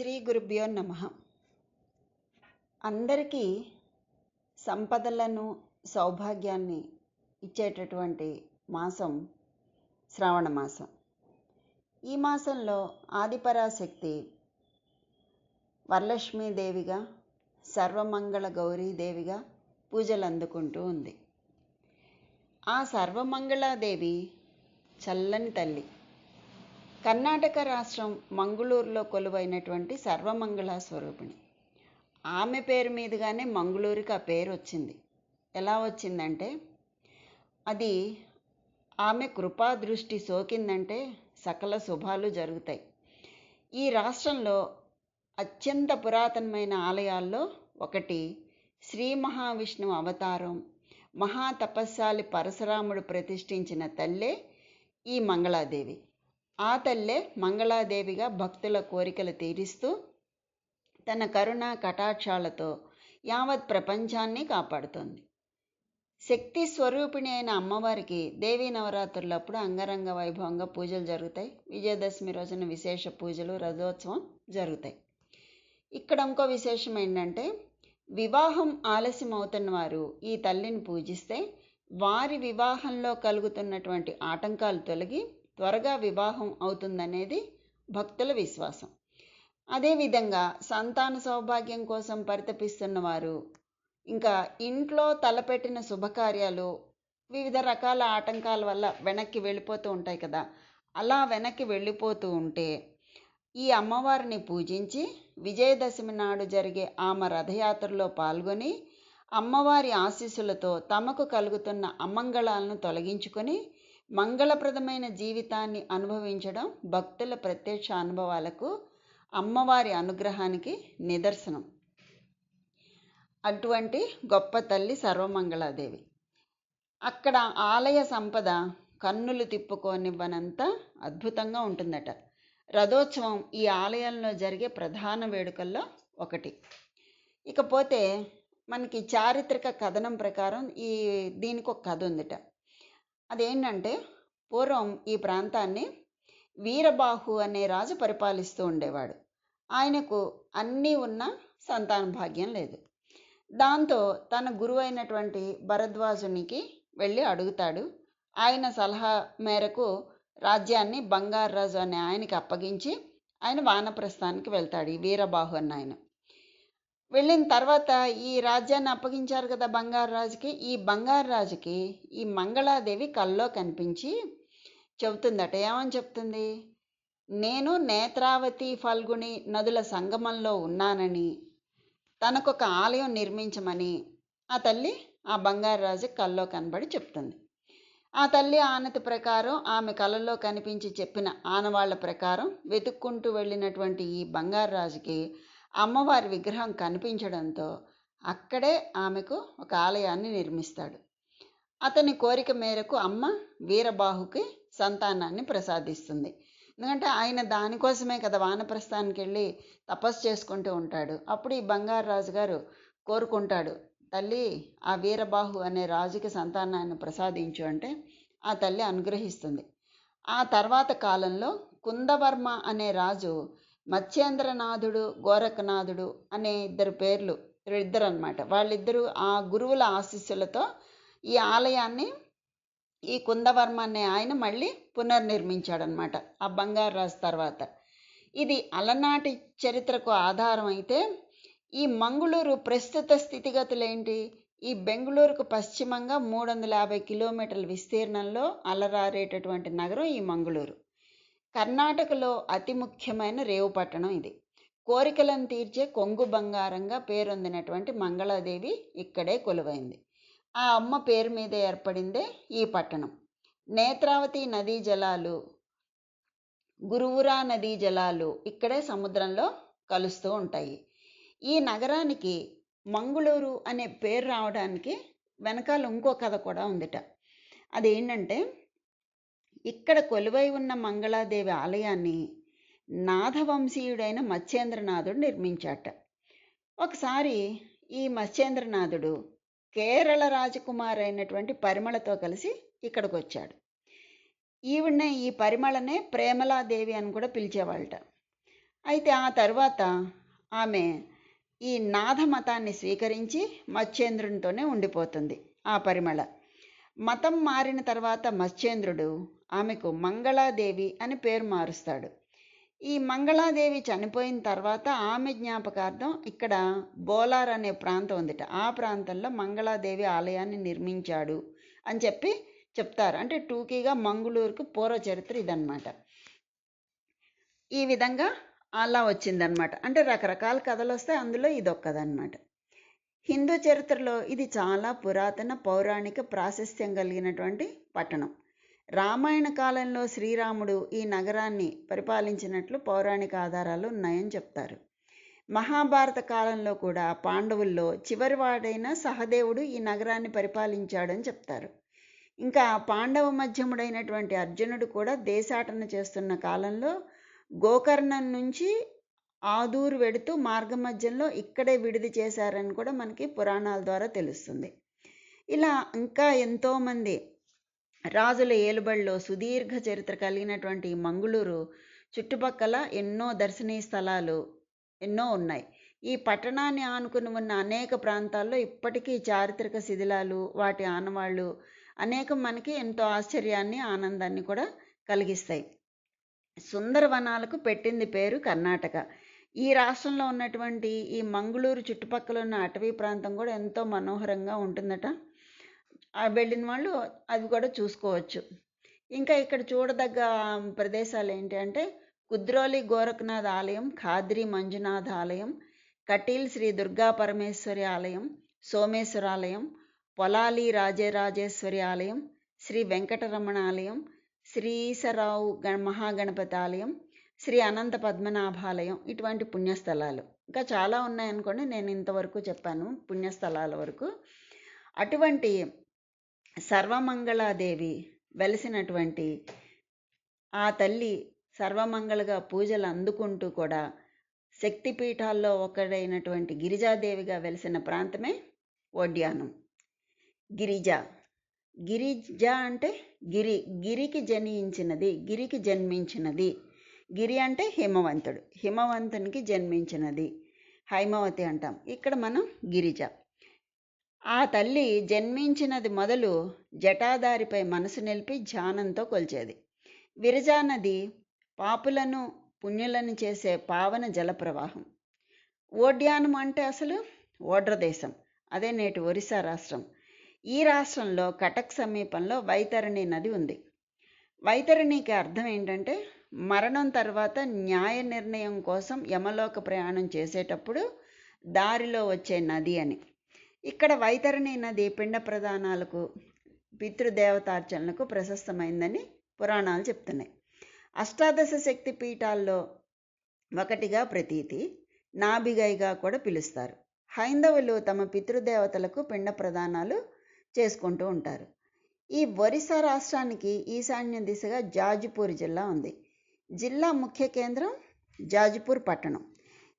శ్రీ గురుభ్యో నమ. అందరికీ సంపదలను సౌభాగ్యాన్ని ఇచ్చేటటువంటి మాసం శ్రావణ మాసం. ఈ మాసంలో ఆదిపరాశక్తి వరలక్ష్మీదేవిగా సర్వమంగళ గౌరీదేవిగా పూజలు అందుకుంటూ ఉంది. ఆ సర్వమంగళాదేవి చల్లని తల్లి. కర్ణాటక రాష్ట్రం మంగళూరులో కొలువైనటువంటి సర్వమంగళ స్వరూపిణి. ఆమె పేరు మీదుగానే మంగళూరికి ఆ పేరు వచ్చింది. ఎలా వచ్చిందంటే అది ఆమె కృపా దృష్టి సోకిందంటే సకల శుభాలు జరుగుతాయి. ఈ రాష్ట్రంలో అత్యంత పురాతనమైన ఆలయాల్లో ఒకటి శ్రీ మహావిష్ణు అవతారం మహాతపస్సాలి పరశురాముడు ప్రతిష్ఠించిన తల్లే ఈ మంగళాదేవి. ఆ తల్లే మంగళాదేవిగా భక్తుల కోరికలు తీరుస్తూ తన కరుణ కటాక్షాలతో యావత్ ప్రపంచాన్ని కాపాడుతోంది. శక్తి స్వరూపిణి అయిన అమ్మవారికి దేవీ నవరాత్రులప్పుడు అంగరంగ వైభవంగా పూజలు జరుగుతాయి. విజయదశమి రోజున విశేష పూజలు రథోత్సవం జరుగుతాయి. ఇక్కడ ఇంకో విశేషం ఏంటంటే వివాహం ఆలస్యం అవుతున్న వారు ఈ తల్లిని పూజిస్తే వారి వివాహంలో కలుగుతున్నటువంటి ఆటంకాలు తొలగి త్వరగా వివాహం అవుతుందనేది భక్తుల విశ్వాసం. అదేవిధంగా సంతాన సౌభాగ్యం కోసం పరితపిస్తున్న వారు ఇంకా ఇంట్లో తలపెట్టిన శుభకార్యాలు వివిధ రకాల ఆటంకాల వల్ల వెనక్కి వెళ్ళిపోతూ ఉంటాయి కదా. అలా వెనక్కి వెళ్ళిపోతూ ఉంటే ఈ అమ్మవారిని పూజించి విజయదశమి నాడు జరిగే ఆమె రథయాత్రలో పాల్గొని అమ్మవారి ఆశీస్సులతో తమకు కలుగుతున్న అమంగళాలను తొలగించుకొని మంగళప్రదమైన జీవితాన్ని అనుభవించడం భక్తుల ప్రత్యక్ష అనుభవాలకు అమ్మవారి అనుగ్రహానికి నిదర్శనం. అటువంటి గొప్ప తల్లి సర్వమంగళాదేవి. అక్కడ ఆలయ సంపద కన్నులు తిప్పుకోనివ్వనంత అద్భుతంగా ఉంటుందట. రథోత్సవం ఈ ఆలయంలో జరిగే ప్రధాన వేడుకల్లో ఒకటి. ఇకపోతే మనకి చారిత్రక కథనం ప్రకారం ఈ దీనికి ఒక కథ ఉందిట. అదేంటంటే పూర్వం ఈ ప్రాంతాన్ని వీరబాహు అనే రాజు పరిపాలిస్తూ ఉండేవాడు. ఆయనకు అన్నీ ఉన్న సంతాన భాగ్యం లేదు. దాంతో తన గురువు అయినటువంటి భరద్వాజునికి వెళ్ళి అడుగుతాడు. ఆయన సలహా మేరకు రాజ్యాన్ని బంగారాజు అనే ఆయనకి అప్పగించి ఆయన వానప్రస్థానికి వెళ్తాడు ఈ వీరబాహు అన్న ఆయన. వెళ్ళిన తర్వాత ఈ రాజ్యాన్ని అప్పగించారు కదా బంగారు రాజుకి. ఈ బంగారు రాజుకి ఈ మంగళాదేవి కల్లో కనిపించి చెబుతుందట ఏమని చెప్తుంది? నేను నేత్రావతి ఫల్గుని నదుల సంగమంలో ఉన్నానని తనకొక ఆలయం నిర్మించమని ఆ తల్లి ఆ బంగారు రాజు కల్లో కనబడి చెప్తుంది. ఆ తల్లి ఆనతి ప్రకారం ఆమె కలలో కనిపించి చెప్పిన ఆనవాళ్ళ ప్రకారం వెతుక్కుంటూ వెళ్ళినటువంటి ఈ బంగారు రాజుకి అమ్మవారి విగ్రహం కనిపించడంతో అక్కడే ఆమెకు ఒక ఆలయాన్ని నిర్మిస్తాడు. అతని కోరిక మేరకు అమ్మ వీరబాహుకి సంతానాన్ని ప్రసాదిస్తుంది. ఎందుకంటే ఆయన దానికోసమే కదా వానప్రస్థానికి వెళ్ళి తపస్సు చేసుకుంటూ ఉంటాడు. అప్పుడు ఈ బంగారు రాజు గారు కోరుకుంటాడు తల్లి ఆ వీరబాహు అనే రాజుకి సంతానాన్ని ప్రసాదించు అంటే ఆ తల్లి అనుగ్రహిస్తుంది. ఆ తర్వాత కాలంలో కుందవర్మ అనే రాజు మత్స్యేంద్రనాథుడు గోరఖనాథుడు అనే ఇద్దరు పేర్లు ఇద్దరు అనమాట వాళ్ళిద్దరూ ఆ గురువుల ఆశీస్సులతో ఈ ఆలయాన్ని ఈ కుందవర్మ అనే ఆయన మళ్ళీ పునర్నిర్మించాడనమాట ఆ బంగారు రాజు తర్వాత. ఇది అలనాటి చరిత్రకు ఆధారం అయితే ఈ మంగళూరు ప్రస్తుత స్థితిగతులు ఏంటి ఈ బెంగళూరుకు పశ్చిమంగా మూడు వందల యాభై కిలోమీటర్ల విస్తీర్ణంలో అలరారేటటువంటి నగరం ఈ మంగళూరు. కర్ణాటకలో అతి ముఖ్యమైన రేవు పట్టణం ఇది. కోరికలను తీర్చే కొంగు బంగారంగా పేరొందినటువంటి మంగళాదేవి ఇక్కడే కొలువైంది. ఆ అమ్మ పేరు మీద ఏర్పడిందే ఈ పట్టణం. నేత్రావతి నదీ జలాలు గురువురా నదీ జలాలు ఇక్కడే సముద్రంలో కలుస్తూ ఉంటాయి. ఈ నగరానికి మంగళూరు అనే పేరు రావడానికి వెనకాల ఇంకో కథ కూడా ఉందిట. అదేంటంటే ఇక్కడ కొలువై ఉన్న మంగళాదేవి ఆలయాన్ని నాథవంశీయుడైన మత్స్యేంద్రనాథుడు నిర్మించాట. ఒకసారి ఈ మత్స్యేంద్రనాథుడు కేరళ రాజకుమారి అయినటువంటి పరిమళతో కలిసి ఇక్కడికి వచ్చాడు ఈవిడనే ఈ పరిమళనే ప్రేమలాదేవి అని కూడా పిలిచేవాళ్ళట. అయితే ఆ తర్వాత ఆమె ఈ నాథ మతాన్ని స్వీకరించి మత్స్యేంద్రునితోనే ఉండిపోతుంది ఆ పరిమళ. మతం మారిన తర్వాత మత్స్యేంద్రుడు ఆమెకు మంగళాదేవి అని పేరు మారుస్తాడు. ఈ మంగళాదేవి చనిపోయిన తర్వాత ఆమె జ్ఞాపకార్థం ఇక్కడ బోలార్ అనే ప్రాంతం ఉందిట. ఆ ప్రాంతంలో మంగళాదేవి ఆలయాన్ని నిర్మించాడు అని చెప్పి చెప్తారు. అంటే టూకీగా మంగళూరుకు పూర్వ చరిత్ర ఇదన్నమాట. ఈ విధంగా అలా వచ్చిందనమాట అంటే రకరకాల కథలు వస్తాయి. అందులో ఇదొక్కదనమాట హిందూ చరిత్రలో ఇది చాలా పురాతన పౌరాణిక ప్రాశస్త్యం కలిగినటువంటి పట్టణం. రామాయణ కాలంలో శ్రీరాముడు ఈ నగరాన్ని పరిపాలించినట్లు పౌరాణిక ఆధారాలు ఉన్నాయని చెప్తారు. మహాభారత కాలంలో కూడా పాండవుల్లో చివరివాడైన సహదేవుడు ఈ నగరాన్ని పరిపాలించాడని చెప్తారు. ఇంకా పాండవ మధ్యముడైనటువంటి అర్జునుడు కూడా దేశాటన చేస్తున్న కాలంలో గోకర్ణం నుంచి ఆదూరు వెడుతూ మార్గమధ్యంలో ఇక్కడే విడిది చేశారని కూడా మనకి పురాణాల ద్వారా తెలుస్తుంది. ఇలా ఇంకా ఎంతోమంది రాజుల ఏలుబడిలో సుదీర్ఘ చరిత్ర కలిగినటువంటి మంగళూరు మంగుళూరు చుట్టుపక్కల ఎన్నో దర్శనీయ స్థలాలు ఎన్నో ఉన్నాయి. ఈ పట్టణాన్ని ఆనుకుని ఉన్న అనేక ప్రాంతాల్లో ఇప్పటికీ చారిత్రక శిథిలాలు వాటి ఆనవాళ్ళు అనేకం మనకి ఎంతో ఆశ్చర్యాన్ని ఆనందాన్ని కూడా కలిగిస్తాయి. సుందరవనాలకు పెట్టింది పేరు కర్ణాటక. ఈ రాష్ట్రంలో ఉన్నటువంటి ఈ మంగళూరు చుట్టుపక్కల ఉన్న అటవీ ప్రాంతం కూడా ఎంతో మనోహరంగా ఉంటుందట. ఆ వెళ్ళిన వాళ్ళు అవి కూడా చూసుకోవచ్చు. ఇంకా ఇక్కడ చూడదగ్గ ప్రదేశాలు ఏంటి అంటే కుద్రోలి గోరఖనాథ్ ఆలయం ఖాద్రి మంజునాథ్ ఆలయం కటీల్ శ్రీ దుర్గా పరమేశ్వరి ఆలయం సోమేశ్వర ఆలయం పొలాలి రాజరాజేశ్వరి ఆలయం శ్రీ వెంకటరమణ ఆలయం శ్రీసరావు గణ మహాగణపతి ఆలయం శ్రీ అనంత పద్మనాభాలయం ఇటువంటి పుణ్యస్థలాలు. ఇంకా చాలా ఉన్నాయనుకోండి నేను ఇంతవరకు చెప్పాను పుణ్యస్థలాల వరకు. అటువంటి సర్వమంగళాదేవి వెలిసినటువంటి ఆ తల్లి సర్వమంగళగా పూజలు అందుకుంటూ కూడా శక్తిపీఠాల్లో ఒకడైనటువంటి గిరిజాదేవిగా వెలిసిన ప్రాంతమే ఒడ్యానం గిరిజ. గిరిజ అంటే గిరి గిరికి జనించినది గిరికి జన్మించినది. గిరి అంటే హిమవంతుడు. హిమవంతునికి జన్మించినది. హైమవతి అంటాం. ఇక్కడ మనం గిరిజ. ఆ తల్లి జన్మించినది మొదలు జటాదారిపై మనసు నిలిపి ధ్యానంతో కొలిచేది. విరజా నది పాపులను పుణ్యులను చేసే పావన జలప్రవాహం. ఓడ్యానం అంటే అసలు ఓడ్రదేశం అదే నేటి ఒరిస్సా రాష్ట్రం. ఈ రాష్ట్రంలో కటక్ సమీపంలో వైతరణి నది ఉంది. వైతరణికి అర్థం ఏంటంటే మరణం తర్వాత న్యాయ నిర్ణయం కోసం యమలోక ప్రయాణం చేసేటప్పుడు దారిలో వచ్చే నది అని. ఇక్కడ వైతరణి నది పిండ ప్రదానాలకు పితృదేవతార్చనలకు ప్రశస్తమైందని పురాణాలు చెప్తున్నాయి. అష్టాదశ శక్తి పీఠాల్లో ఒకటిగా ప్రతీతి నాభిగైగా కూడా పిలుస్తారు. హైందవులు తమ పితృదేవతలకు పిండ ప్రదానాలు చేసుకుంటూ ఉంటారు. ఈ ఒరిస్సా రాష్ట్రానికి ఈశాన్య దిశగా జాజిపూర్ జిల్లా ఉంది. జిల్లా ముఖ్య కేంద్రం జాజిపూర్ పట్టణం.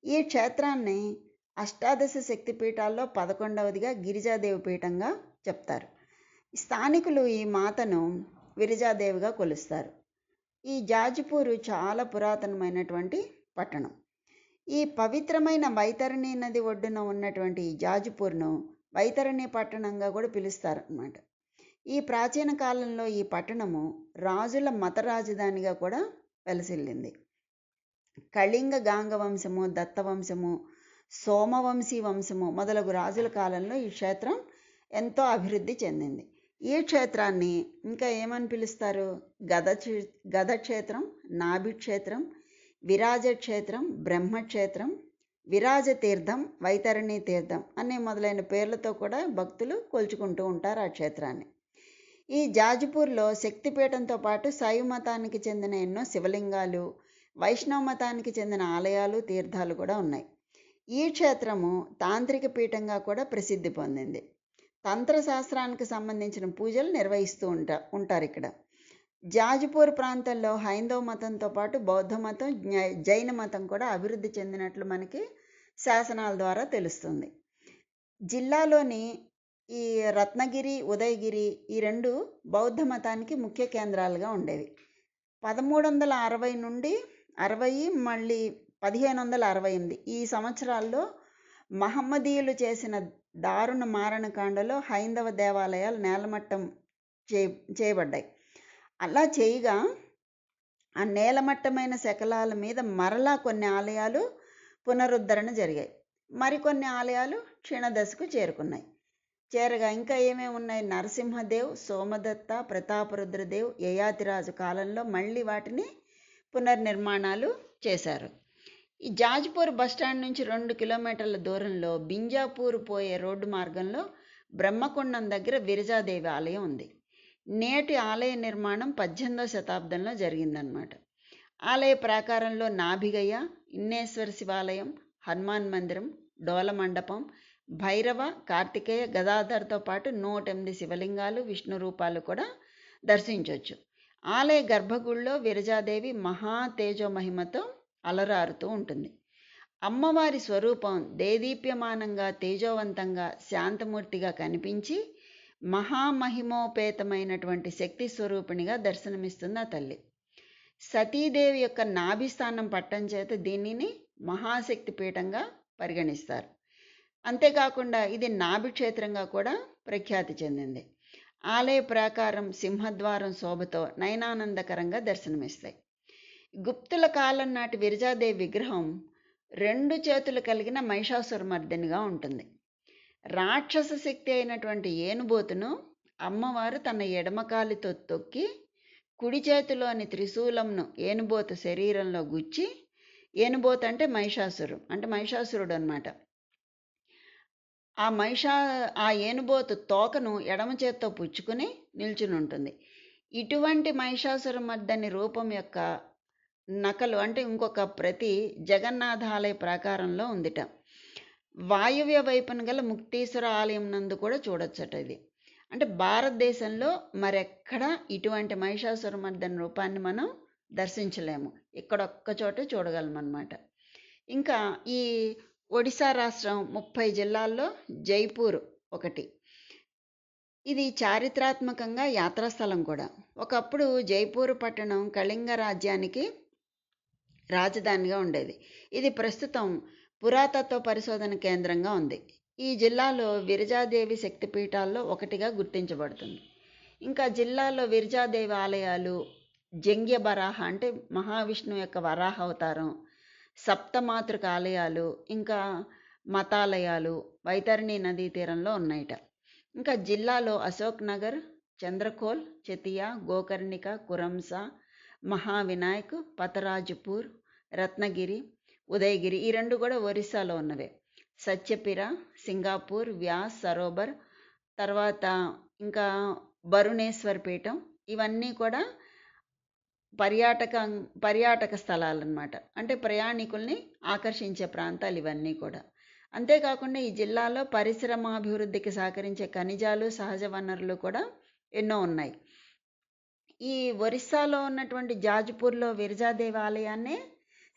ఈ క్షేత్రాన్ని అష్టాదశ శక్తిపీఠాల్లో పదకొండవదిగా గిరిజాదేవి పీఠంగా చెప్తారు. స్థానికులు ఈ మాతను విరిజాదేవిగా కొలుస్తారు. ఈ జాజిపూరు చాలా పురాతనమైనటువంటి పట్టణం. ఈ పవిత్రమైన వైతరణి నది ఒడ్డున ఉన్నటువంటి ఈ జాజిపూర్ను వైతరణి పట్టణంగా కూడా పిలుస్తారు అన్నమాట ఈ ప్రాచీన కాలంలో ఈ పట్టణము రాజుల మత రాజధానిగా కూడా వెలసిల్లింది కళింగ గాంగ వంశము దత్తవంశము సోమవంశీ వంశము మొదలగు రాజుల కాలంలో ఈ క్షేత్రం ఎంతో అభివృద్ధి చెందింది. ఈ క్షేత్రాన్ని ఇంకా ఏమని పిలుస్తారు? గద గద క్షేత్రం నాభి క్షేత్రం విరాజ క్షేత్రం బ్రహ్మక్షేత్రం విరాజ తీర్థం వైతరణి తీర్థం అనే మొదలైన పేర్లతో కూడా భక్తులు కొలుచుకుంటూ ఉంటారు ఆ క్షేత్రాన్ని. ఈ జాజ్పూర్లో శక్తిపీఠంతో పాటు శైవ మతానికి చెందిన ఎన్నో శివలింగాలు వైష్ణవ మతానికి చెందిన ఆలయాలు తీర్థాలు కూడా ఉన్నాయి. ఈ క్షేత్రము తాంత్రిక పీఠంగా కూడా ప్రసిద్ధి పొందింది. తంత్రశాస్త్రానికి సంబంధించిన పూజలు నిర్వహిస్తూ ఉంటా ఉంటారు ఇక్కడ. జాజ్పూర్ ప్రాంతంలో హైందవ మతంతో పాటు బౌద్ధ మతం జైన మతం కూడా అభివృద్ధి చెందినట్లు మనకి శాసనాల ద్వారా తెలుస్తుంది. జిల్లాలోని ఈ రత్నగిరి ఉదయగిరి ఈ రెండు బౌద్ధ మతానికి ముఖ్య కేంద్రాలుగా ఉండేవి. పదమూడు వందల అరవై నుండి అరవై మళ్ళీ పదిహేను వందల అరవై ఎనిమిది ఈ సంవత్సరాల్లో మహమ్మదీయులు చేసిన దారుణ మారణకాండలో హైందవ దేవాలయాలు నేలమట్టం చే చేయబడ్డాయి. అలా చేయగా ఆ నేలమట్టమైన శకలాల మీద మరలా కొన్ని ఆలయాలు పునరుద్ధరణ జరిగాయి. మరికొన్ని ఆలయాలు క్షీణదశకు చేరుకున్నాయి. చేరగా ఇంకా ఏమేమి ఉన్నాయి? నరసింహదేవ్ సోమదత్త ప్రతాపరుద్రదేవ్ యయాతిరాజు కాలంలో మళ్ళీ వాటిని పునర్నిర్మాణాలు చేశారు. ఈ జాజ్పూర్ బస్టాండ్ నుంచి రెండు కిలోమీటర్ల దూరంలో బింజాపూర్ పోయే రోడ్డు మార్గంలో బ్రహ్మకుండం దగ్గర విరజాదేవి ఆలయం ఉంది. నేటి ఆలయ నిర్మాణం పద్దెనిమిదవ శతాబ్దంలో జరిగిందనమాట ఆలయ ప్రాకారంలో నాభిగయ్య ఇన్నేశ్వర శివాలయం హనుమాన్ మందిరం డోల మండపం భైరవ కార్తికేయ గదాధర్తో పాటు నూట ఎనిమిది శివలింగాలు విష్ణు రూపాలు కూడా దర్శించవచ్చు ఆలయ గర్భగుడిలో విరజాదేవి మహా తేజో మహిమతో అలరారుతూ ఉంటుంది. అమ్మవారి స్వరూపం దేదీప్యమానంగా తేజోవంతంగా శాంతమూర్తిగా కనిపించి మహామహిమోపేతమైనటువంటి శక్తి స్వరూపిణిగా దర్శనమిస్తుంది ఆ తల్లి. సతీదేవి యొక్క నాభిస్థానం పట్టం చేత దీనిని మహాశక్తి పీఠంగా పరిగణిస్తారు. అంతేకాకుండా ఇది నాభి క్షేత్రంగా కూడా ప్రఖ్యాతి చెందింది. ఆలయ ప్రాకారం సింహద్వారం శోభతో నయనానందకరంగా దర్శనమిస్తాయి. గుప్తుల కాలం నాటి విరజాదేవి విగ్రహం రెండు చేతులు కలిగిన మహిషాసురమర్దినిగా ఉంటుంది. రాక్షస శక్తి అయినటువంటి ఏనుబోతును అమ్మవారు తన ఎడమకాలితో తొక్కి కుడి చేతిలోని త్రిశూలంను ఏనుబోతు శరీరంలో గుచ్చి ఏనుబోత అంటే మహిషాసురు అంటే మహిషాసురుడు అనమాట ఆ మహిషా ఆ ఏనుబోతు తోకను ఎడమ చేత్తో పుచ్చుకుని నిల్చుని ఉంటుంది ఇటువంటి మహిషాసురమర్దని రూపం యొక్క నకలు అంటే ఇంకొక ప్రతి జగన్నాథాలయ ప్రాకారంలో ఉందిట. వాయువ్య వైపున గల ముక్తీశ్వర ఆలయం నందు కూడా చూడొచ్చట ఇది. అంటే భారతదేశంలో మరెక్కడ ఇటువంటి మహిషాసురమర్దన రూపాన్ని మనం దర్శించలేము. ఇక్కడ ఒక్క చోటే చూడగలం అన్నమాట ఇంకా ఈ ఒడిశా రాష్ట్రం ముప్పై జిల్లాల్లో జైపూర్ ఒకటి. ఇది చారిత్రాత్మకంగా యాత్రాస్థలం కూడా. ఒకప్పుడు జైపూర్ పట్టణం కళింగ రాజ్యానికి రాజధానిగా ఉండేది. ఇది ప్రస్తుతం పురాతత్వ పరిశోధన కేంద్రంగా ఉంది. ఈ జిల్లాలో విరజాదేవి శక్తిపీఠాల్లో ఒకటిగా గుర్తించబడుతుంది. ఇంకా జిల్లాలో విరజాదేవి ఆలయాలు జంగ్య బరాహ అంటే మహావిష్ణువు యొక్క వరాహ అవతారం సప్తమాతృక ఆలయాలు ఇంకా మతాలయాలు వైతరణి నదీ తీరంలో ఉన్నాయట. ఇంకా జిల్లాలో అశోక్ నగర్ చంద్రకోల్ చతియా గోకర్ణిక కురంస మహావినాయక్ పతరాజుపూర్ రత్నగిరి ఉదయగిరి ఈ రెండు కూడా ఒరిస్సాలో ఉన్నవే. సత్యపిర సింగాపూర్ వ్యాస్ సరోబర్ తర్వాత ఇంకా బరుణేశ్వర్ పీఠం ఇవన్నీ కూడా పర్యాటక పర్యాటక స్థలాలన్నమాట. అంటే ప్రయాణికుల్ని ఆకర్షించే ప్రాంతాలు ఇవన్నీ కూడా. అంతేకాకుండా ఈ జిల్లాలో పరిశ్రమాభివృద్ధికి సహకరించే ఖనిజాలు సహజ వనరులు కూడా ఎన్నో ఉన్నాయి. ఈ ఒరిస్సాలో ఉన్నటువంటి జాజ్పూర్లో విరజాదేవి ఆలయాన్నే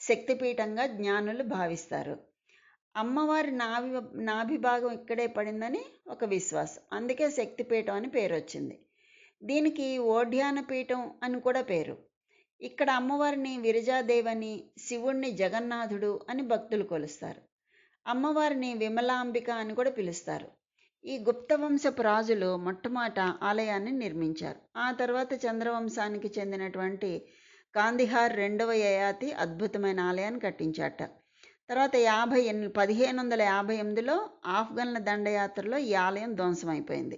శక్తిపీఠంగా జ్ఞానులు భావిస్తారు. అమ్మవారి నాభి నాభిభాగం ఇక్కడే పడిందని ఒక విశ్వాసం. అందుకే శక్తిపీఠం అని పేరు వచ్చింది దీనికి ఓఢ్యాన పీఠం అని కూడా పేరు. ఇక్కడ అమ్మవారిని విరజాదేవని శివుణ్ణి జగన్నాథుడు అని భక్తులు కొలుస్తారు. అమ్మవారిని విమలాంబిక అని కూడా పిలుస్తారు. ఈ గుప్తవంశపు రాజులు మొట్టమొదట ఆలయాన్ని నిర్మించారు. ఆ తర్వాత చంద్రవంశానికి చెందినటువంటి కాందిహార్ రెండవ యయాతి అద్భుతమైన ఆలయాన్ని కట్టించాట తర్వాత యాభై ఎనిమిది పదిహేను వందల యాభై ఎనిమిదిలో ఆఫ్ఘన్ల దండయాత్రలో ఈ ఆలయం ధ్వంసమైపోయింది.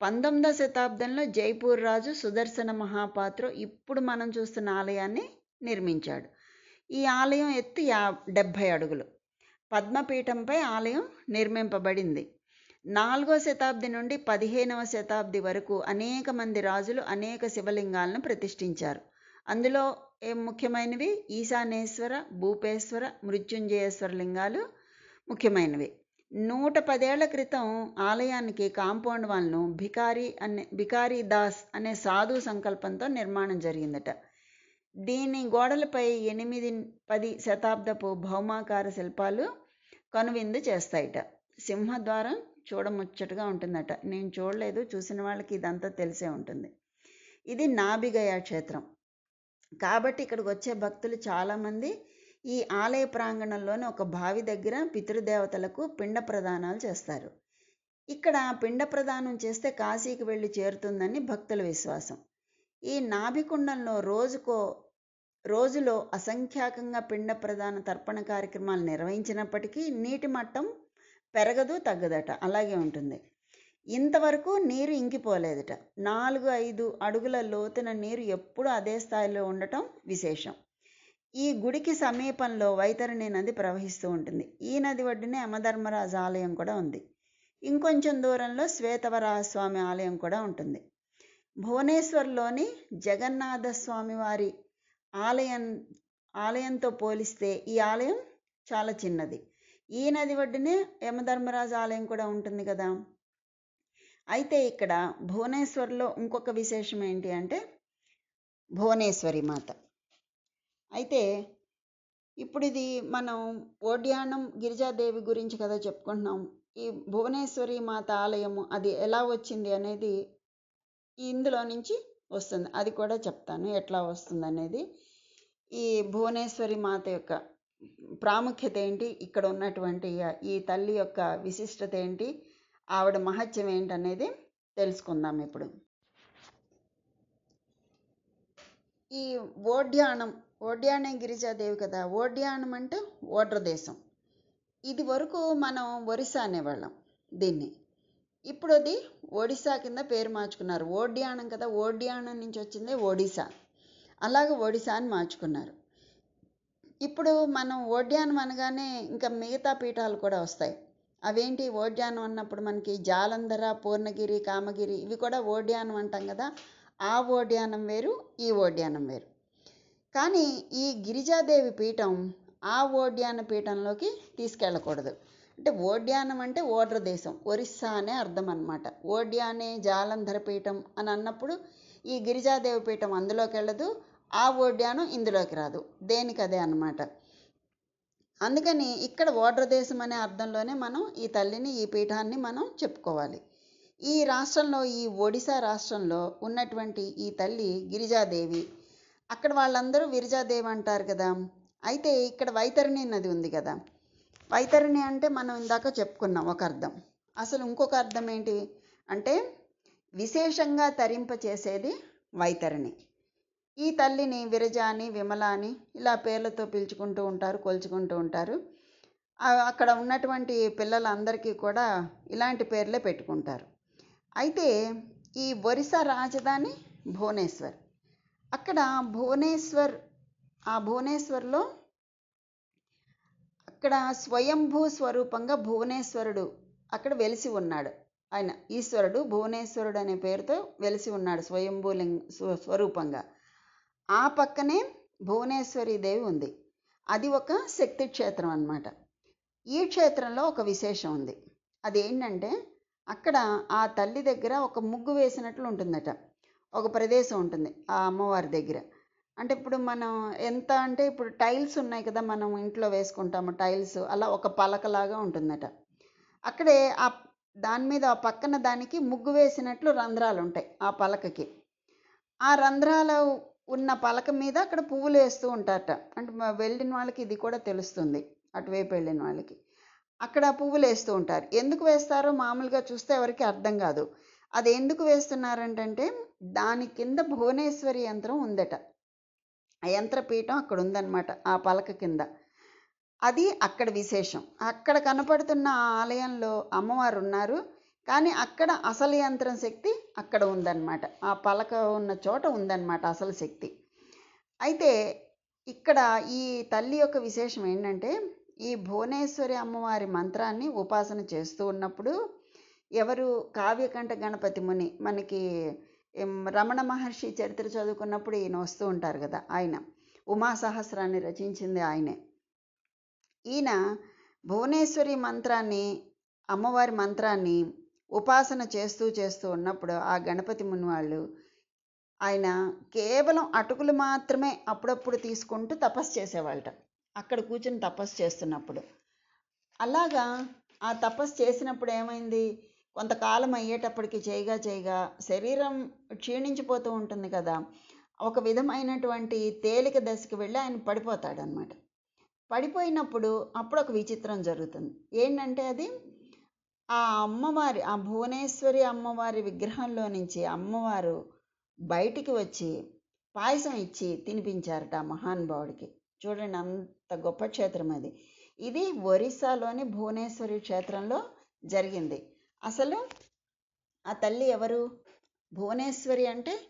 పంతొమ్మిదవ శతాబ్దంలో జైపూర్ రాజు సుదర్శన మహాపాత్ర ఇప్పుడు మనం చూస్తున్న ఆలయాన్ని నిర్మించాడు. ఈ ఆలయం ఎత్తు యా డెబ్భై అడుగులు. పద్మపీఠంపై ఆలయం నిర్మింపబడింది. నాలుగో శతాబ్ది నుండి పదిహేనవ శతాబ్ది వరకు అనేక మంది రాజులు అనేక శివలింగాలను ప్రతిష్ఠించారు. అందులో ఏం ముఖ్యమైనవి? ఈశానేశ్వర భూపేశ్వర మృత్యుంజయేశ్వర లింగాలు ముఖ్యమైనవి. నూట పదేళ్ళ క్రితం ఆలయానికి కాంపౌండ్ వాళ్ళను భికారి అనే భికారి దాస్ అనే సాధు సంకల్పంతో నిర్మాణం జరిగిందట. దీని గోడలపై ఎనిమిది పది శతాబ్దపు భౌమాకార శిల్పాలు కనువిందు చేస్తాయట. సింహద్వారం చూడముచ్చటగా ఉంటుందట. నేను చూడలేదు చూసిన వాళ్ళకి ఇదంతా తెలిసే ఉంటుంది. ఇది నాభిగయ క్షేత్రం. కాబట్టి ఇక్కడికి వచ్చే భక్తులు చాలామంది ఈ ఆలయ ప్రాంగణంలోని ఒక బావి దగ్గర పితృదేవతలకు పిండ ప్రదానాలు చేస్తారు. ఇక్కడ పిండ ప్రదానం చేస్తే కాశీకి వెళ్ళి చేరుతుందని భక్తుల విశ్వాసం. ఈ నాభికుండంలో రోజుకో రోజులో అసంఖ్యాకంగా పిండ ప్రదాన తర్పణ కార్యక్రమాలు నిర్వహించినప్పటికీ నీటి మట్టం పెరగదు తగ్గదట. అలాగే ఉంటుంది. ఇంతవరకు నీరు ఇంకిపోలేదట. నాలుగు ఐదు అడుగుల లోతున నీరు ఎప్పుడూ అదే స్థాయిలో ఉండటం విశేషం. ఈ గుడికి సమీపంలో వైతరణి నది ప్రవహిస్తూ ఉంటుంది. ఈ నది ఒడ్డునే యమధర్మరాజు ఆలయం కూడా ఉంది. ఇంకొంచెం దూరంలో శ్వేతవరాహస్వామి ఆలయం కూడా ఉంటుంది. భువనేశ్వర్లోని జగన్నాథ స్వామి వారి ఆలయం ఆలయంతో పోలిస్తే ఈ ఆలయం చాలా చిన్నది. ఈ నది ఒడ్డునే యమధర్మరాజు ఆలయం కూడా ఉంటుంది కదా. అయితే ఇక్కడ భువనేశ్వర్లో ఇంకొక విశేషం ఏంటి అంటే భువనేశ్వరి మాత. అయితే ఇప్పుడు ఇది మనం ఓడ్యానం గిరిజాదేవి గురించి కదా చెప్పుకుంటున్నాం. ఈ భువనేశ్వరి మాత ఆలయము అది ఎలా వచ్చింది అనేది ఇందులో నుంచి వస్తుంది. అది కూడా చెప్తాను ఎట్లా వస్తుంది అనేది. ఈ భువనేశ్వరి మాత యొక్క ప్రాముఖ్యత ఏంటి? ఇక్కడ ఉన్నటువంటి ఈ తల్లి యొక్క విశిష్టత ఏంటి? ఆవిడ మహత్యం ఏంటనేది తెలుసుకుందాం ఇప్పుడు. ఈ ఓడ్యానం ఓడ్యానే గిరిజాదేవి కదా ఓడ్యానం అంటే ఓడ్ర దేశం ఇది వరకు మనం ఒరిస్సా అనేవాళ్ళం దీన్ని. ఇప్పుడు అది ఒడిశా కింద పేరు మార్చుకున్నారు. ఓడ్యానం కదా ఓడ్యానం నుంచి వచ్చిందే ఒడిశా అలాగే ఒడిశా అని మార్చుకున్నారు. ఇప్పుడు మనం ఓడ్యానం అనగానే ఇంకా మిగతా పీఠాలు కూడా వస్తాయి. అవేంటి? ఓడ్యానం అన్నప్పుడు మనకి జాలంధర పూర్ణగిరి కామగిరి ఇవి కూడా ఓడ్యానం అంటాం కదా. ఆ ఓడ్యానం వేరు ఈ ఓడ్యానం వేరు. కానీ ఈ గిరిజాదేవి పీఠం ఆ ఓడ్యాన పీఠంలోకి తీసుకెళ్ళకూడదు. అంటే ఓడ్యానం అంటే ఓడ్ర దేశం ఒరిస్సా అనే అర్థం అనమాట ఓడ్యానే జాలంధర పీఠం అని అన్నప్పుడు ఈ గిరిజాదేవి పీఠం అందులోకి వెళ్ళదు ఆ ఓడ్యానం ఇందులోకి రాదు. దేనికి అదే అనమాట అందుకని ఇక్కడ ఓడ్ర దేశం అనే అర్థంలోనే మనం ఈ తల్లిని ఈ పీఠాన్ని మనం చెప్పుకోవాలి. ఈ రాష్ట్రంలో ఈ ఒడిశా రాష్ట్రంలో ఉన్నటువంటి ఈ తల్లి గిరిజాదేవి అక్కడ వాళ్ళందరూ విరిజాదేవి అంటారు కదా. అయితే ఇక్కడ వైతరిణి నది ఉంది కదా. వైతరిణి అంటే మనం ఇందాక చెప్పుకున్నాం ఒక అర్థం. అసలు ఇంకొక అర్థం ఏంటి? అంటే విశేషంగా తరింప చేసేది వైతరిణి. ఈ తల్లిని విరజ అని విమల అని ఇలా పేర్లతో పిలుచుకుంటూ ఉంటారు కొలుచుకుంటూ ఉంటారు. అక్కడ ఉన్నటువంటి పిల్లలందరికీ కూడా ఇలాంటి పేర్లే పెట్టుకుంటారు. అయితే ఈ ఒరిస్సా రాజధాని భువనేశ్వర్. అక్కడ భువనేశ్వర్ ఆ భువనేశ్వర్లో అక్కడ స్వయంభూ స్వరూపంగా భువనేశ్వరుడు అక్కడ వెలిసి ఉన్నాడు. ఆయన ఈశ్వరుడు భువనేశ్వరుడు అనే పేరుతో వెలిసి ఉన్నాడు స్వయంభూలింగ స్వరూపంగా. ఆ పక్కనే భువనేశ్వరి దేవి ఉంది. అది ఒక శక్తి క్షేత్రం అన్నమాట. ఈ క్షేత్రంలో ఒక విశేషం ఉంది. అదేంటంటే అక్కడ ఆ తల్లి దగ్గర ఒక ముగ్గు వేసినట్లు ఉంటుందట. ఒక ప్రదేశం ఉంటుంది ఆ అమ్మవారి దగ్గర. అంటే ఇప్పుడు మనం ఎంత అంటే ఇప్పుడు టైల్స్ ఉన్నాయి కదా మనం ఇంట్లో వేసుకుంటాము టైల్స్ అలా ఒక పలకలాగా ఉంటుందట. అక్కడే ఆ దాని మీద ఆ పక్కన దానికి ముగ్గు వేసినట్లు రంధ్రాలు ఉంటాయి ఆ పలకకి. ఆ రంధ్రాలు ఉన్న పలక మీద అక్కడ పువ్వులు వేస్తూ ఉంటారట. అంటే వెళ్ళిన వాళ్ళకి ఇది కూడా తెలుస్తుంది అటువైపు వెళ్ళిన వాళ్ళకి. అక్కడ పువ్వులు వేస్తూ ఉంటారు. ఎందుకు వేస్తారో మామూలుగా చూస్తే ఎవరికి అర్థం కాదు. అది ఎందుకు వేస్తున్నారంటే దాని కింద భువనేశ్వరి యంత్రం ఉందట. ఆ యంత్రపీఠం అక్కడ ఉందన్నమాట ఆ పలక కింద. అది అక్కడ విశేషం. అక్కడ కనపడుతున్న ఆ ఆలయంలో అమ్మవారు ఉన్నారు కానీ అక్కడ అసలు యంత్రం శక్తి అక్కడ ఉందన్నమాట. ఆ పలక ఉన్న చోట ఉందన్నమాట అసలు శక్తి. అయితే ఇక్కడ ఈ తల్లి యొక్క విశేషం ఏంటంటే ఈ భువనేశ్వరి అమ్మవారి మంత్రాన్ని ఉపాసన చేస్తూ ఉన్నప్పుడు ఎవరు కావ్యకంఠ గణపతి ముని మనకి రమణ మహర్షి చరిత్ర చదువుకున్నప్పుడు ఈయన వస్తూ ఉంటారు కదా ఆయన. ఉమా సహస్రాన్ని రచించింది ఆయనే. ఈయన భువనేశ్వరి మంత్రాన్ని అమ్మవారి మంత్రాన్ని ఉపాసన చేస్తూ చేస్తూ ఉన్నప్పుడు ఆ గణపతి ముని వాళ్ళు ఆయన కేవలం అటుకులు మాత్రమే అప్పుడప్పుడు తీసుకుంటూ తపస్సు చేసేవాళ్ళట. అక్కడ కూర్చుని తపస్సు చేస్తున్నప్పుడు. అలాగా ఆ తపస్సు చేసినప్పుడు ఏమైంది? కొంతకాలం అయ్యేటప్పటికి చేయగా చేయగా శరీరం క్షీణించిపోతూ ఉంటుంది కదా. ఒక విధమైనటువంటి తేలిక దశకి వెళ్ళి ఆయన పడిపోతాడనమాట పడిపోయినప్పుడు అప్పుడు ఒక విచిత్రం జరుగుతుంది. ఏంటంటే అది? ఆ అమ్మవారి ఆ భువనేశ్వరి అమ్మవారి విగ్రహంలో నుంచి అమ్మవారు బయటికి వచ్చి పాయసం ఇచ్చి తినిపించారట ఆ మహానుభావుడికి. చూడండి అంత గొప్ప క్షేత్రం అది. ఇది ఒరిస్సాలోని భువనేశ్వరి క్షేత్రంలో జరిగింది. అసలు ఆ తల్లి ఎవరు? భువనేశ్వరి అంటే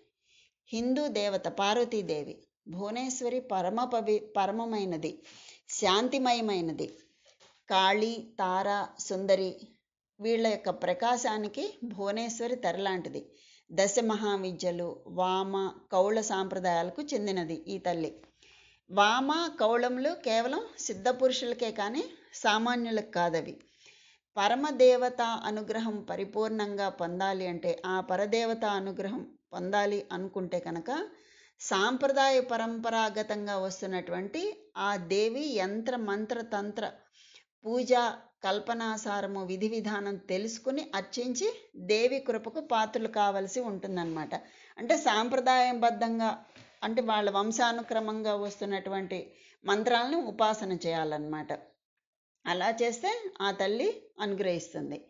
హిందూ దేవత పార్వతీదేవి. భువనేశ్వరి పరమ పవి పరమమైనది శాంతిమయమైనది. కాళీ తార సుందరి వీళ్ళ యొక్క ప్రకాశానికి భువనేశ్వరి తెరలాంటిది. దశ మహావిద్యలు వామ కౌళ సాంప్రదాయాలకు చెందినది ఈ తల్లి. వామ కౌళములు కేవలం సిద్ధ పురుషులకే కానీ సామాన్యులకు కాదవి. పరమదేవత అనుగ్రహం పరిపూర్ణంగా పొందాలి అంటే ఆ పరదేవత అనుగ్రహం పొందాలి అనుకుంటే కనుక సాంప్రదాయ పరంపరాగతంగా వస్తున్నటువంటి ఆ దేవి యంత్ర మంత్ర తంత్ర పూజ కల్పనాసారము విధి విధానం తెలుసుకుని అర్చించి దేవి కృపకు పాత్రలు కావలసి ఉంటుందన్నమాట. అంటే సాంప్రదాయబద్ధంగా అంటే వాళ్ళ వంశానుక్రమంగా వస్తున్నటువంటి మంత్రాలను ఉపాసన చేయాలన్నమాట. అలా చేస్తే ఆ తల్లి అనుగ్రహిస్తుంది.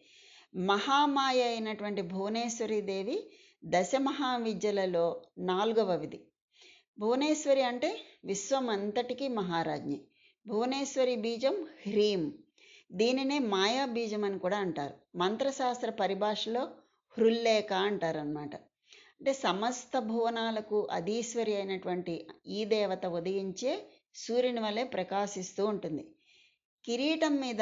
మహామాయ అయినటువంటి భువనేశ్వరి దేవి దశ మహావిద్యలలో నాలుగవ విధి. భువనేశ్వరి అంటే విశ్వం అంతటికీ మహారాజ్ఞి. భువనేశ్వరి బీజం హ్రీం. దీనినే మాయా బీజం అని కూడా అంటారు. మంత్రశాస్త్ర పరిభాషలో హృల్లేఖ అంటారనమాట అంటే సమస్త భువనాలకు అధీశ్వరి అయినటువంటి ఈ దేవత ఉదయించే సూర్యుని వలె ప్రకాశిస్తూ ఉంటుంది. కిరీటం మీద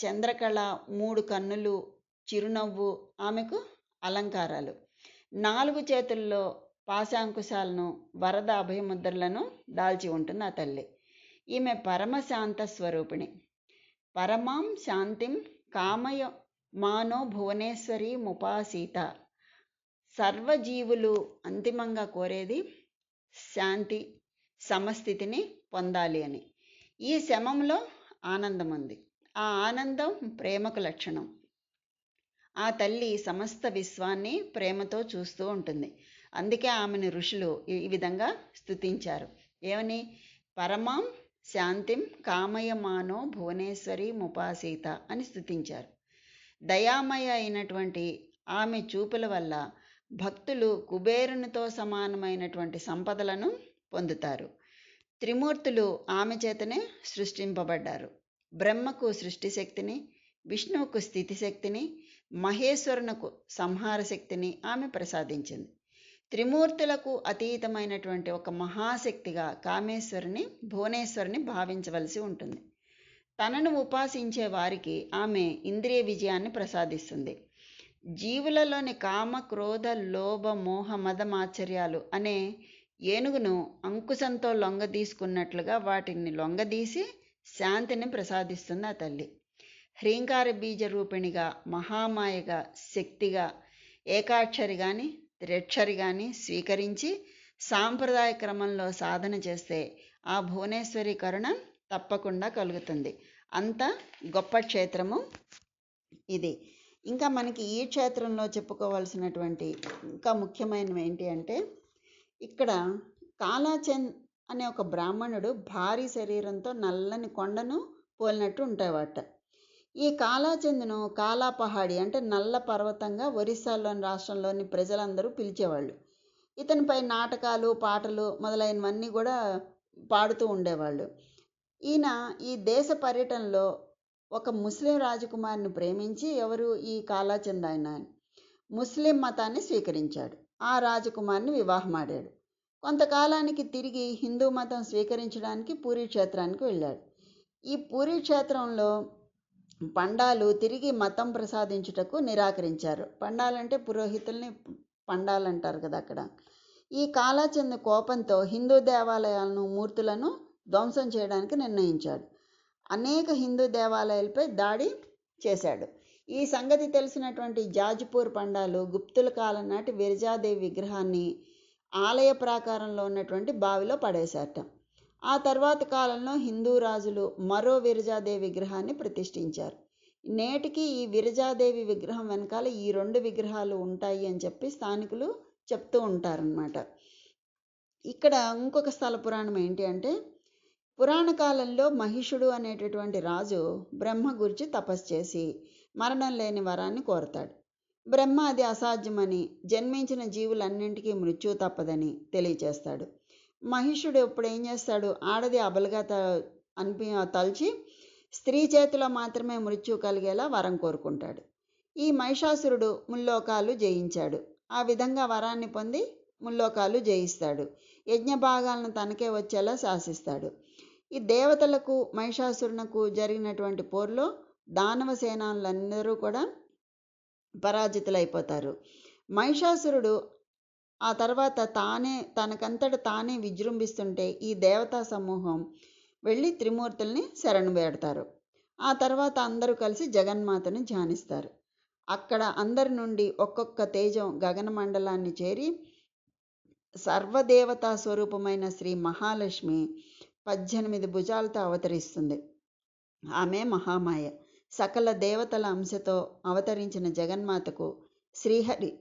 చంద్రకళ మూడు కన్నులు చిరునవ్వు ఆమెకు అలంకారాలు. నాలుగు చేతుల్లో పాశాంకుశాలను వరద అభయముద్రలను దాల్చి ఉంటుంది ఆ తల్లి. ఈమె పరమశాంత స్వరూపిణి. పరమాం శాంతిం కామయ మానో భువనేశ్వరి ముపాసీత. సర్వజీవులు అంతిమంగా కోరేది శాంతి సమస్థితిని పొందాలి అని. ఈ శమంలో ఆనందం ఉంది ఆ ఆనందం ప్రేమకు లక్షణం. ఆ తల్లి సమస్త విశ్వాన్ని ప్రేమతో చూస్తూ ఉంటుంది. అందుకే ఆమెను ఋషులు ఈ విధంగా స్థుతించారు ఏమని? పరమాం శాంతిం కామయమానో భువనేశ్వరి ముపాసీత అని స్థుతించారు దయామయ అయినటువంటి ఆమె చూపుల వల్ల భక్తులు కుబేరునితో సమానమైనటువంటి సంపదలను పొందుతారు. త్రిమూర్తులు ఆమె చేతనే సృష్టింపబడ్డారు. బ్రహ్మకు సృష్టి శక్తిని విష్ణువుకు స్థితి శక్తిని మహేశ్వరునకు సంహార శక్తిని ఆమె ప్రసాదించింది. త్రిమూర్తులకు అతీతమైనటువంటి ఒక మహాశక్తిగా కామేశ్వరిని భువనేశ్వరిని భావించవలసి ఉంటుంది. తనను ఉపాసించే వారికి ఆమె ఇంద్రియ విజయాన్ని ప్రసాదిస్తుంది. జీవులలోని కామ క్రోధ లోభ మోహ మదమాచర్యాలు అనే ఏనుగును అంకుశంతో లొంగదీసుకున్నట్లుగా వాటిని లొంగదీసి శాంతిని ప్రసాదిస్తుంది ఆ తల్లి. హ్రీంకార బీజ రూపిణిగా మహామాయగా శక్తిగా ఏకాక్షరి కానీ త్రిక్షరి కానీ స్వీకరించి సాంప్రదాయ క్రమంలో సాధన చేస్తే ఆ భువనేశ్వరి కరుణ తప్పకుండా కలుగుతుంది. అంత గొప్ప క్షేత్రము ఇది. ఇంకా మనకి ఈ క్షేత్రంలో చెప్పుకోవాల్సినటువంటి ఇంకా ముఖ్యమైనవి ఏంటి అంటే ఇక్కడ కాలాచంద్ అనే ఒక బ్రాహ్మణుడు భారీ శరీరంతో నల్లని కొండను పోలినట్టు ఉంటాయన్నమాట. ఈ కాలాచందును కాలాపహాడి అంటే నల్ల పర్వతంగా ఒరిస్సాలోని రాష్ట్రంలోని ప్రజలందరూ పిలిచేవాళ్ళు. ఇతనిపై నాటకాలు పాటలు మొదలైనవన్నీ కూడా పాడుతూ ఉండేవాళ్ళు. ఈయన ఈ దేశ పర్యటనలో ఒక ముస్లిం రాజకుమారిని ప్రేమించి ఎవరు? ఈ కాలాచంద్ ఆయన ముస్లిం మతాన్ని స్వీకరించాడు. ఆ రాజకుమారిని వివాహమాడాడు. కొంతకాలానికి తిరిగి హిందూ మతం స్వీకరించడానికి పూరి క్షేత్రానికి వెళ్ళాడు. ఈ పూరీ క్షేత్రంలో పండాలు తిరిగి మతం ప్రసాదించుటకు నిరాకరించారు. పండాలంటే పురోహితుల్ని పండాలంటారు కదా అక్కడ. ఈ కాలాచంద్ కోపంతో హిందూ దేవాలయాలను మూర్తులను ధ్వంసం చేయడానికి నిర్ణయించాడు. అనేక హిందూ దేవాలయాలపై దాడి చేశాడు. ఈ సంగతి తెలిసినటువంటి జాజ్పూర్ పండాలు గుప్తుల కాలం నాటి విరజాదేవి విగ్రహాన్ని ఆలయ ప్రాకారంలో ఉన్నటువంటి బావిలో పడేశారట. ఆ తర్వాత కాలంలో హిందూ రాజులు మరో విరజాదేవి విగ్రహాన్ని ప్రతిష్ఠించారు. నేటికి ఈ విరజాదేవి విగ్రహం వెనకాల ఈ రెండు విగ్రహాలు ఉంటాయి అని చెప్పి స్థానికులు చెప్తూ ఉంటారనమాట ఇక్కడ ఇంకొక స్థల పురాణం ఏంటి అంటే పురాణ కాలంలో మహిషుడు అనేటటువంటి రాజు బ్రహ్మ గురించి తపస్సు చేసి మరణం లేని వరాన్ని కోరతాడు. బ్రహ్మ అది అసాధ్యమని జన్మించిన జీవులన్నింటికీ మృత్యు తప్పదని తెలియచేస్తాడు. మహిషుడు ఇప్పుడు ఏం చేస్తాడు? ఆడది అబలుగా త అనిపి తలచి స్త్రీ చేతిలో మాత్రమే మృత్యు కలిగేలా వరం కోరుకుంటాడు. ఈ మహిషాసురుడు ముల్లోకాలు జయించాడు. ఆ విధంగా వరాన్ని పొంది ముల్లోకాలు జయిస్తాడు. యజ్ఞ భాగాలను తనకే వచ్చేలా శాసిస్తాడు. ఈ దేవతలకు మహిషాసురునకు జరిగినటువంటి పోరులో దానవ సేనానులందరూ కూడా పరాజితులైపోతారు. మహిషాసురుడు ఆ తర్వాత తానే తనకంతట తానే విజృంభిస్తుంటే ఈ దేవతా సమూహం వెళ్ళి త్రిమూర్తుల్ని శరణు వేడతారు. ఆ తర్వాత అందరూ కలిసి జగన్మాతను ధ్యానిస్తారు. అక్కడ అందరి నుండి ఒక్కొక్క తేజం గగన మండలాన్ని చేరి సర్వదేవతా స్వరూపమైన శ్రీ మహాలక్ష్మి పద్దెనిమిది భుజాలతో అవతరిస్తుంది. ఆమె మహామాయ. సకల దేవతల అంశతో అవతరించిన జగన్మాతకు శ్రీహరి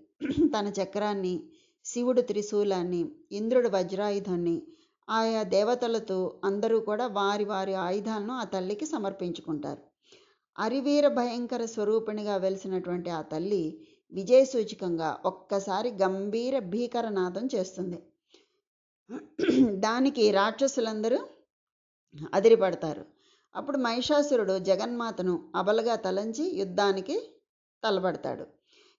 తన చక్రాన్ని శివుడు త్రిశూలాన్ని ఇంద్రుడు వజ్రాయుధాన్ని ఆయా దేవతలతో అందరూ కూడా వారి వారి ఆయుధాలను ఆ తల్లికి సమర్పించుకుంటారు. అరివీర భయంకర స్వరూపిణిగా వెలిసినటువంటి ఆ తల్లి విజయ సూచికంగా ఒక్కసారి గంభీర భీకరనాదం చేస్తుంది. దానికి రాక్షసులందరూ అదిరిపడతారు. అప్పుడు మహిషాసురుడు జగన్మాతను అబలగా తలంచి యుద్ధానికి తలబడతాడు.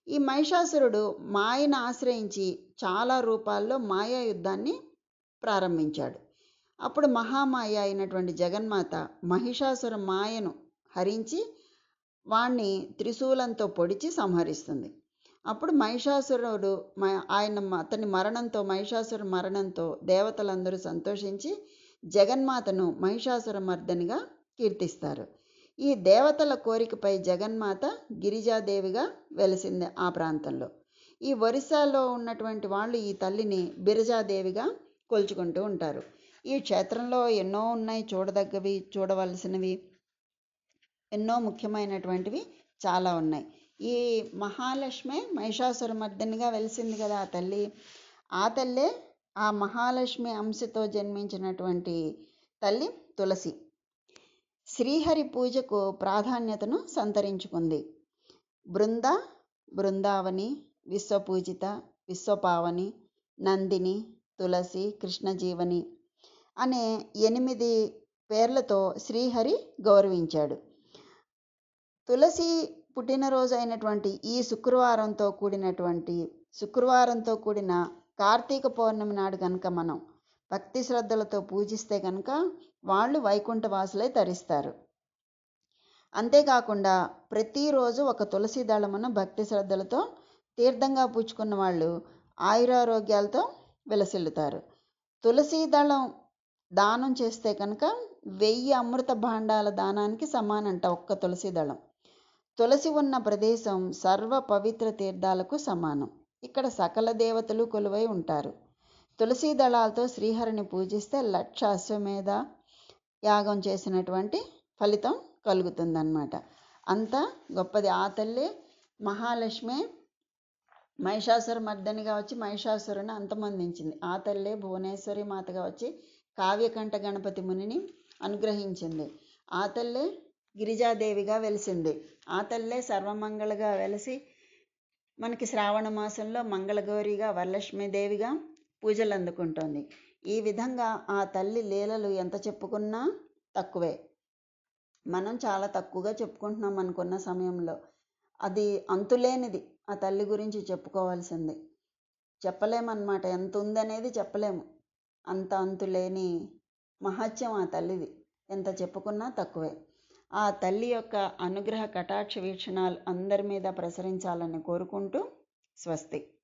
ఈ మహిషాసురుడు మాయను ఆశ్రయించి చాలా రూపాల్లో మాయా యుద్ధాన్ని ప్రారంభించాడు. అప్పుడు మహామాయ అయినటువంటి జగన్మాత మహిషాసుర మాయను హరించి వాణ్ణి త్రిశూలంతో పొడిచి సంహరిస్తుంది. అప్పుడు మహిషాసురుడు ఆయన అతని మరణంతో మహిషాసుర మరణంతో దేవతలందరూ సంతోషించి జగన్మాతను మహిషాసుర మర్దనిగా కీర్తిస్తారు. ఈ దేవతల కోరికపై జగన్మాత గిరిజాదేవిగా వెలిసింది ఆ ప్రాంతంలో. ఈ ఒరిస్సాలో ఉన్నటువంటి వాళ్ళు ఈ తల్లిని బిరజాదేవిగా కొలుచుకుంటూ ఉంటారు. ఈ క్షేత్రంలో ఎన్నో ఉన్నాయి చూడదగ్గవి చూడవలసినవి ఎన్నో ముఖ్యమైనటువంటివి చాలా ఉన్నాయి. ఈ మహాలక్ష్మి మహిషాసుర మర్దనిగా వెలిసింది కదా ఆ తల్లి. ఆ తల్లే ఆ మహాలక్ష్మి అంశతో జన్మించినటువంటి తల్లి తులసి. శ్రీహరి పూజకు ప్రాధాన్యతను సంతరించుకుంది. బృంద బృందావని విశ్వపూజిత విశ్వపావని నందిని తులసి కృష్ణజీవని అనే ఎనిమిది పేర్లతో శ్రీహరి గౌరవించాడు. తులసి పుట్టినరోజు అయినటువంటి ఈ శుక్రవారంతో కూడినటువంటి శుక్రవారంతో కూడిన కార్తీక పౌర్ణమి నాడు కనుక మనం భక్తి శ్రద్ధలతో పూజిస్తే కనుక వాళ్ళు వైకుంఠవాసులై తరిస్తారు. అంతేకాకుండా ప్రతిరోజు ఒక తులసి దళమును భక్తి శ్రద్ధలతో తీర్థంగా పూచుకున్న వాళ్ళు ఆయురారోగ్యాలతో విలసిల్లుతారు. తులసి దళం దానం చేస్తే కనుక వెయ్యి అమృత భాండాల దానానికి సమానంట ఒక్క తులసి దళం. తులసి ఉన్న ప్రదేశం సర్వ పవిత్ర తీర్థాలకు సమానం. ఇక్కడ సకల దేవతలు కొలువై ఉంటారు. తులసీ దళాలతో శ్రీహరిని పూజిస్తే లక్ష అశ్వమేధ యాగం చేసినటువంటి ఫలితం కలుగుతుందన్నమాట. అంత గొప్పది. ఆ తల్లి మహాలక్ష్మి మహిషాసుర మర్దనిగా వచ్చి మహిషాసురుని అంతమందించింది. ఆ తల్లే భువనేశ్వరి మాతగా వచ్చి కావ్యకంఠ గణపతి మునిని అనుగ్రహించింది. ఆ తల్లే గిరిజాదేవిగా వెలిసింది. ఆ తల్లే సర్వమంగళగా వెలిసి మనకి శ్రావణ మాసంలో మంగళగౌరిగా వరలక్ష్మీదేవిగా పూజలు అందుకుంటోంది. ఈ విధంగా ఆ తల్లి లీలలు ఎంత చెప్పుకున్నా తక్కువే. మనం చాలా తక్కువగా చెప్పుకుంటున్నాం అనుకున్న సమయంలో. అది అంతులేనిది. ఆ తల్లి గురించి చెప్పుకోవాల్సింది. చెప్పలేమన్నమాట. ఎంత ఉందనేది చెప్పలేము. అంత అంతులేని మహత్యం ఆ తల్లిది. ఎంత చెప్పుకున్నా తక్కువే. ఆ తల్లి యొక్క అనుగ్రహ కటాక్ష వీక్షణాలు అందరి మీద ప్రసరించాలని కోరుకుంటూ స్వస్తి.